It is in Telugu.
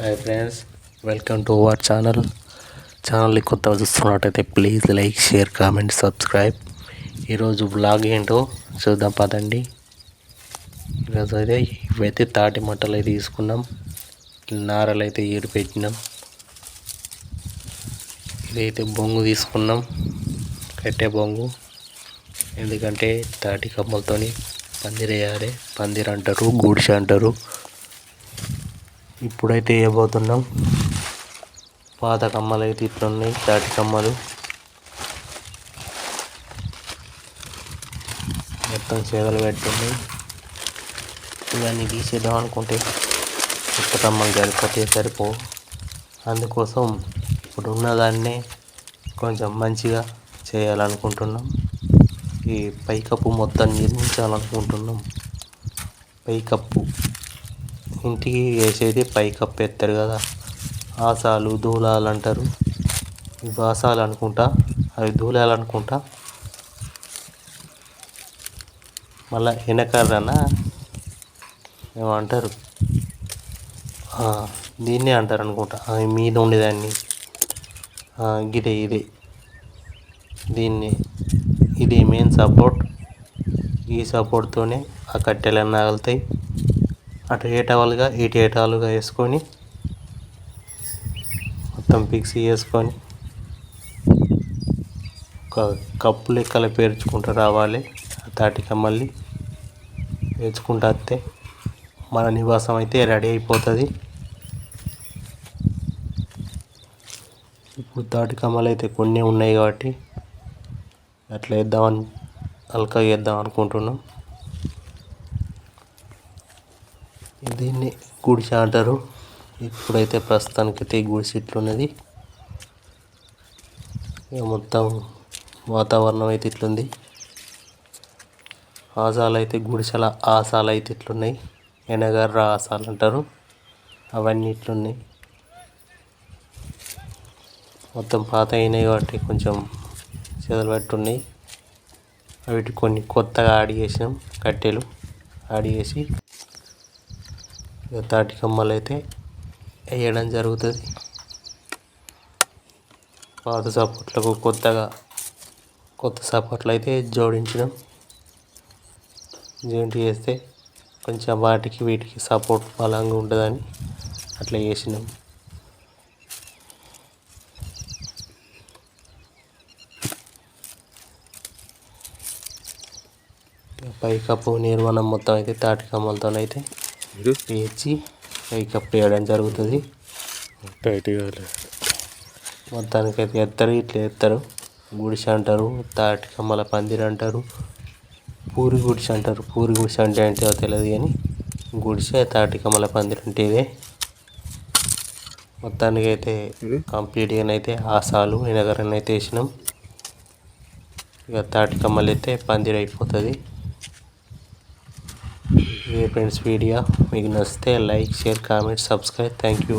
Hi friends welcome to our channel ఛానల్ని కొత్తగా చూస్తున్నట్టయితే please like share comment subscribe ఈరోజు బ్లాగ్ ఏంటో చూద్దాం పదండి. ఈరోజు అయితే ఇవైతే తాటి మట్టలు అయితే తీసుకున్నాం. నారలు అయితే ఏడు పెట్టినాం. ఇదైతే బొంగు తీసుకున్నాం. కట్టే బొంగు. ఎందుకంటే తాటి కమ్మలతోని పందిరేయాలి. పందిర అంటారు గుడిసె అంటారు. ఇప్పుడైతే వేయబోతున్నాం పాత కమ్మలు అయితే ఇట్లున్నాయి తాటి కమ్మలు. మొత్తం చేదలు పెట్టున్నాయి. ఇవన్నీ తీసేద్దాం అనుకుంటే కొత్త కమ్మలు సరిపోతే సరిపో అందుకోసం ఇప్పుడు ఉన్నదాన్నే కొంచెం మంచిగా చేయాలనుకుంటున్నాం. ఈ పైకప్పు మొత్తం నిర్మించాలనుకుంటున్నాం. పైకప్పు. ఇంటికి వేసేది పైకప్పు ఎత్తారు కదా. ఆసాలు దూలాలు అంటారు ఇవి ఆసాలు అనుకుంటా అవి దూలాలు అనుకుంటా మళ్ళీ వెనకర్రన ఏమంటారు? దీన్నే అంటారు అనుకుంటా అవి మీద ఉండేదాన్ని ఇదే ఇదే. దీన్ని. ఇది మెయిన్ సపోర్ట్. ఈ సపోర్ట్తోనే ఆ కట్టెలన్నీ ఆగుతాయి. అటు ఏటవాలుగా ఇటు ఏటాలుగా వేసుకొని మొత్తం పిక్సీ వేసుకొని ఒక కప్పు లెక్కల పేర్చుకుంటూ రావాలి. తాటిక మళ్ళీ పేర్చుకుంటూ వస్తే మన నివాసం అయితే రెడీ అయిపోతుంది. ఇప్పుడు తాటి కమ్మలు అయితే కొన్ని ఉన్నాయి కాబట్టి అట్లా వేద్దామని అల్కా వేద్దాం అనుకుంటున్నాం. దీన్ని గుడిసె అంటారు. ఇప్పుడైతే ప్రస్తుతానికి అయితే గుడిసె ఇట్లున్నది. ఇక మొత్తం వాతావరణం అయితే ఇట్లుంది. ఆసాలు అయితే గుడిసెల ఆసాలు అయితే ఇట్లున్నాయి. ఎనగర్ర ఆసాలు అంటారు. అవన్నీ ఇట్లున్నాయి. మొత్తం పాత అయినాయి కాబట్టి కొంచెం చెదలు పెట్టున్నాయి. వీటి కొన్ని కొత్తగా యాడ్ చేసినాం కట్టెలు యాడ్ చేసి తాటి కమ్మలు అయితే వేయడం జరుగుతుంది. పాత సపోర్ట్లకు కొత్తగా కొత్త సపోర్ట్లు అయితే జోడించడం జాయింట్ చేస్తే కొంచెం వాటికి వీటికి సపోర్ట్ బలంగా ఉంటుందని అట్లా చేసినాం. పైకప్పు నిర్మాణం మొత్తం అయితే తాటి కమ్మలతోనైతే పేర్చి పైకప్పు వేయడం జరుగుతుంది. టైట్గా మొత్తానికి అయితే ఎత్తారు ఇట్లా ఎత్తారు. గుడిసె అంటారు తాటి కమ్మల పందిరి అంటారు. పూరి గుడిసె అంటారు. పూరి గుడిసె అంటే ఏంటో తెలియదు కానీ గుడిసె తాటి కమ్మల పందిరి అంటే ఇదే? మొత్తానికి అయితే కంప్లీట్గా అయితే ఆసాలు వినగరని అయితే వేసినాం. ఇక తాటి కమ్మలు అయితే పందిరి అయిపోతుంది. ఇదే ఫ్రెండ్స్ వీడియో మీకు నచ్చితే like share comment subscribe thank you